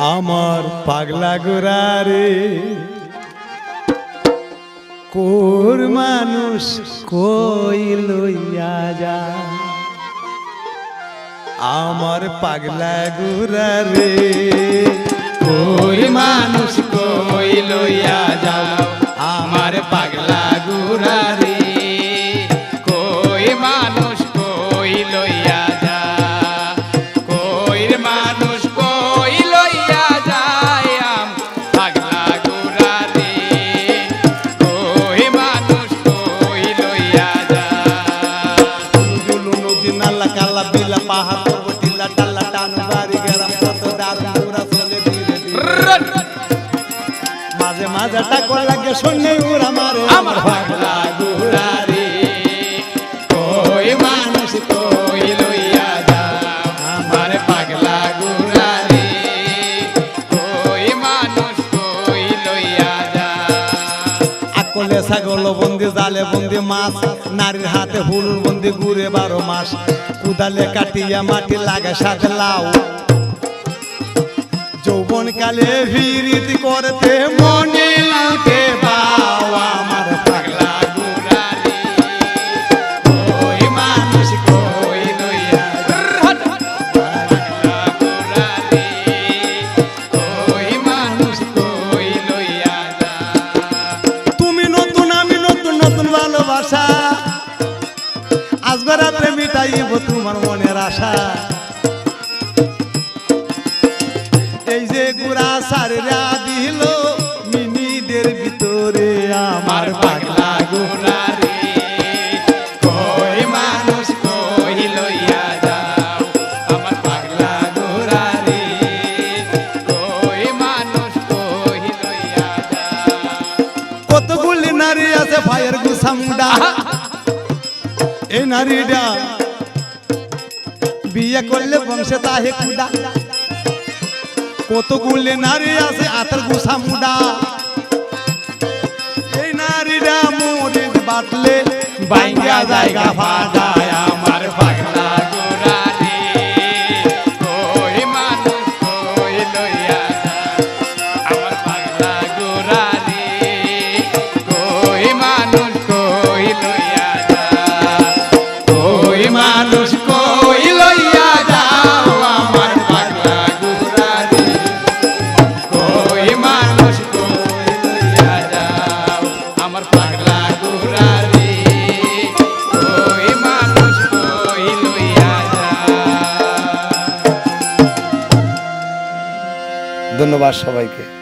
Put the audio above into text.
আমার পাগলা গোরা রে। কোর মানুষ কই লইয়া যা। আমার পাগলা গোরা রে। ওই মানুষ গুলু নদী কাল্লা কালা বিলা পাহাড় পর্বত টিলা টালা টান বাড়ি গেলাম কত দারুণ পুরা চলে ধীরে ধীরে মাঝে মাঝে টাকা লাগে শুনে উড়া মারে আমার পাগলা আকলে ছাগল, বন্দি জালে, বন্দি মাছ, নারীর হাতে হুল, বন্দি ঘুরে বারো মাস। কুদালে কাটিয়া মাটি লাগে সাথে লাউ। যৌবন কালে ভিড়িত করতে মনে লাউতে ভালোবাসা আজকে রাত্রে মিটাইব তোমার মনের আশা। এই যে গুড়া সারা দিল মিনিটের ভিতরে আমার আমার আছে ভাইয়ের গুসামুডা এই নারীটা বিয়ে করলে বংশে তাহে কুডা কতগুলি নারী আছে আতর গুসামুডা এই নারীটা মরিচ বাটলে বাইঙ্গা জায়গা মানুষ কই লইয়া যাও আমার পাগলা গুরারে কই মানুষ কই লইয়া যাও আমার পাগলা গুরারে ধন্যবাদ সবাইকে।